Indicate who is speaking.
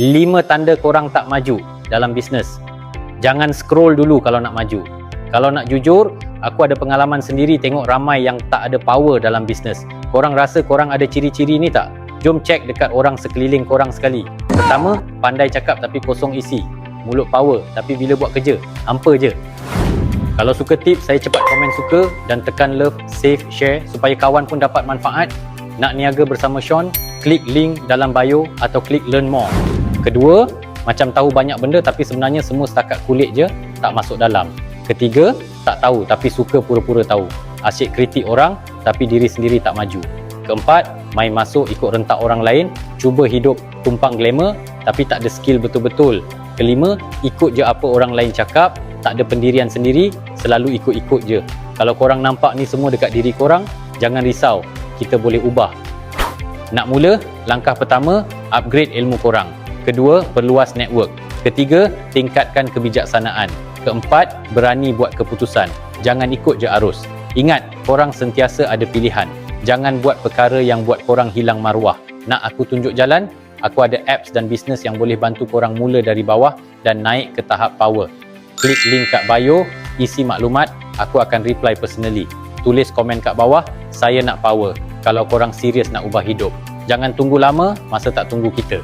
Speaker 1: Lima tanda korang tak maju dalam bisnes. Jangan scroll dulu kalau nak maju. Kalau nak jujur, aku ada pengalaman sendiri tengok ramai yang tak ada power dalam bisnes. Korang rasa korang ada ciri-ciri ni tak? Jom cek dekat orang sekeliling korang sekali. Pertama, pandai cakap tapi kosong isi. Mulut power tapi bila buat kerja, hampa je. Kalau suka tips, saya cepat komen suka dan tekan love, save, share supaya kawan pun dapat manfaat. Nak niaga bersama Sean, klik link dalam bio atau klik learn more. Kedua, macam tahu banyak benda tapi sebenarnya semua setakat kulit je, tak masuk dalam. Ketiga, tak tahu tapi suka pura-pura tahu. Asyik kritik orang tapi diri sendiri tak maju. Keempat, main masuk ikut rentak orang lain, cuba hidup tumpang glamour tapi tak ada skill betul-betul. Kelima, ikut je apa orang lain cakap, tak ada pendirian sendiri, selalu ikut-ikut je. Kalau korang nampak ni semua dekat diri korang, jangan risau, kita boleh ubah. Nak mula, langkah pertama, upgrade ilmu korang. Kedua, perluas network. Ketiga, tingkatkan kebijaksanaan. Keempat, berani buat keputusan. Jangan ikut je arus. Ingat, korang sentiasa ada pilihan. Jangan buat perkara yang buat korang hilang maruah. Nak aku tunjuk jalan? Aku ada apps dan bisnes yang boleh bantu korang mula dari bawah dan naik ke tahap power. Klik link kat bio, isi maklumat, aku akan reply personally. Tulis komen kat bawah, saya nak power. Kalau korang serius nak ubah hidup. Jangan tunggu lama, masa tak tunggu kita.